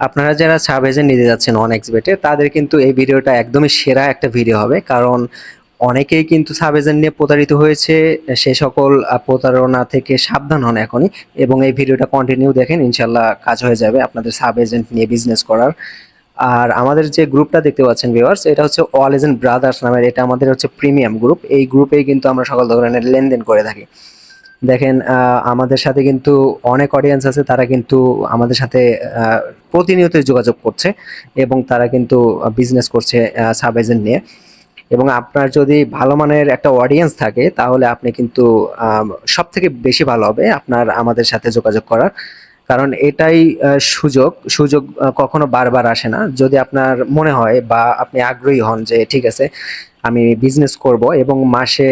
আপনারা যারা sub agent নিতে যাচ্ছেন অন এক্সবেটে তাদের কিন্তু এই ভিডিওটা একদমই সেরা একটা ভিডিও হবে। কারণ অনেকেই কিন্তু সাব এজেন্ট নিয়ে প্রতারিত হয়েছে, সে সকল প্রতারণা থেকে সাবধান হন এখনই এবং এই ভিডিওটা কন্টিনিউ দেখেন ইনশাল্লাহ কাজ হয়ে যাবে আপনাদের সাব এজেন্ট নিয়ে বিজনেস করার। আর আমাদের যে গ্রুপটা দেখতে পাচ্ছেন ভিউয়ার্স এটা হচ্ছে অল এজেন্ট ব্রাদার্স নামের, এটা আমাদের হচ্ছে প্রিমিয়াম গ্রুপ এই গ্রুপেই কিন্তু আমরা সকল ধরনের লেনদেন করে থাকি। দেখেন আমাদের সাথে কিন্তু অনেক অডিয়েন্স আছে, তারা কিন্তু আমাদের সাথে প্রতিনিয়ত যোগাযোগ করছে এবং তারা কিন্তু বিজনেস করছে সাব এজেন্ট নিয়ে। এবং আপনার যদি ভালো মানের একটা অডিয়েন্স থাকে, তাহলে আপনি কিন্তু সব থেকে বেশি ভালো হবে আপনার, আমাদের সাথে যোগাযোগ করার। কারণ এটাই সুযোগ। সুযোগ কখনো বারবার আসে না। যদি আপনার মনে হয় বা আপনি আগ্রহী হন যে ঠিক আছে, আমি বিজনেস করব এবং মাসে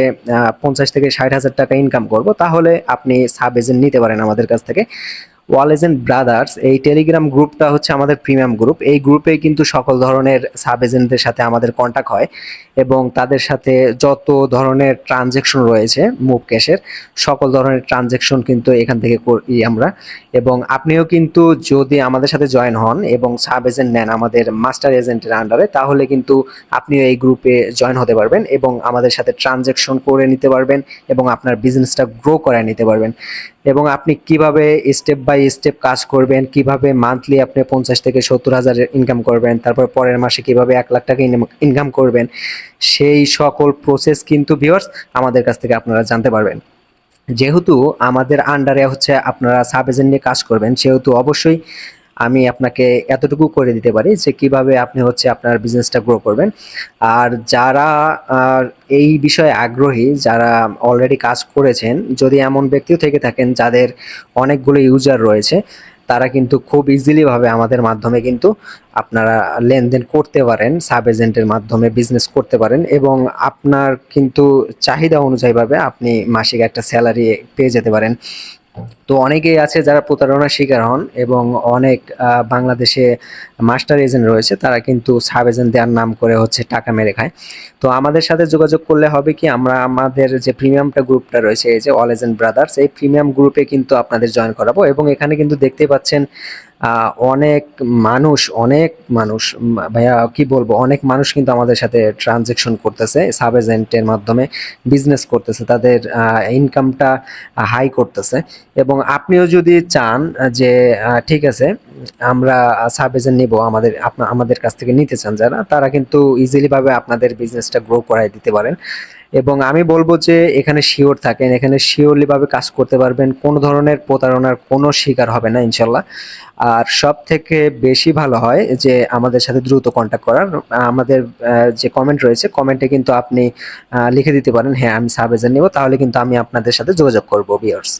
পঞ্চাশ থেকে ষাট হাজার টাকা ইনকাম করব, তাহলে আপনি সাব এজেন্ট নিতে পারেন আমাদের কাছ থেকে। ওয়াল এজেন্ট ব্রাদার্স এই টেলিগ্রাম গ্রুপটা হচ্ছে আমাদের প্রিমিয়াম গ্রুপ এই গ্রুপে কিন্তু সকল ধরনের সাব এজেন্টদের সাথে আমাদের কন্ট্যাক্ট হয় এবং তাদের সাথে যত ধরনের ট্রানজেকশন রয়েছে মুভ ক্যাশের সকল ধরনের ট্রানজেকশন কিন্তু এখান থেকে করি আমরা। এবং আপনিও কিন্তু যদি আমাদের সাথে জয়েন হন এবং সাব এজেন্ট নেন আমাদের মাস্টার এজেন্টের আন্ডারে তাহলে কিন্তু আপনিও এই গ্রুপে জয়েন হতে পারবেন এবং আমাদের সাথে ট্রানজেকশন করে নিতে পারবেন এবং আপনার বিজনেসটা গ্রো করায় নিতে পারবেন। এবং আপনি কীভাবে স্টেপ বাই স্টেপ কাজ করবেন, কীভাবে মান্থলি আপনি পঞ্চাশ থেকে সত্তর হাজারের ইনকাম করবেন, তারপর পরের মাসে কীভাবে এক লাখ টাকা ইনকাম করবেন, সেই সকল প্রসেস কিন্তু ভিওর্স আমাদের কাছ থেকে আপনারা জানতে পারবেন। যেহেতু আমাদের আন্ডারে হচ্ছে আপনারা সাব এজেন্ট নিয়ে কাজ করবেন, সেহেতু অবশ্যই আমি আপনাকে এতটুকু করে দিতে পারি যে কীভাবে আপনি হচ্ছে আপনার বিজনেসটা গ্রো করবেন। আর যারা এই বিষয়ে আগ্রহী, যারা অলরেডি কাজ করেছেন, যদি এমন ব্যক্তিও থেকে থাকেন যাদের অনেকগুলো ইউজার রয়েছে, তারা কিন্তু খুব ইজিলি ভাবে আমাদের মাধ্যমে কিন্তু আপনারা লেনদেন করতে পারেন সাব এজেন্টের মাধ্যমে বিজনেস করতে পারেন এবং আপনার কিন্তু চাহিদা অনুযায়ীভাবে আপনি মাসিক একটা স্যালারি পেয়ে যেতে পারেন। তো অনেকেই আছে যারা প্রতারণার শিকার হন এবং অনেক বাংলাদেশে মাস্টার এজেন্ট রয়েছে, তারা কিন্তু সাব এজেন্ট দেওয়ার নাম করে হচ্ছে টাকা মেরে খায়। তো আমাদের সাথে যোগাযোগ করলে হবে কি, আমরা আমাদের যে প্রিমিয়ামটা গ্রুপটা রয়েছে, এই যে অল এজেন্ট ব্রাদার্স এই প্রিমিয়াম গ্রুপে কিন্তু আপনাদের জয়েন করাবো এবং এখানে কিন্তু দেখতে পাচ্ছেন অনেক মানুষ অনেক মানুষ ভাইয়া, কি বলব, অনেক মানুষ কিন্তু আমাদের সাথে ট্রানজেকশন করতেছে সাব এজেন্টের মাধ্যমে বিজনেস করতেছে, তাদের ইনকামটা হাই করতেছে। এবং আপনিও যদি চান যে ঠিক আছে আমরা সাব এজেন্ট নিব, আমাদের, আপনা- আমাদের কাছ থেকে নিতে চান যারা, তারা কিন্তু ইজিলিভাবে আপনাদের বিজনেসটা গ্রো করাই দিতে পারেন। এবং আমি বলব যে, এখানে শিওর থাকেন, এখানে শিওরলিভাবে কাজ করতে পারবেন, কোনো ধরনের প্রতারণার কোনো শিকার হবে না, ইনশাল্লাহ। আর সব থেকে বেশি ভালো হয় যে, আমাদের সাথে দ্রুত কন্ট্যাক্ট করার, আমাদের যে কমেন্ট রয়েছে কমেন্টে কিন্তু আপনি লিখে দিতে পারেন হ্যাঁ আমি সাব এজেন্ট নিব তাহলে কিন্তু আমি আপনাদের সাথে যোগাযোগ করব বিয়ার্স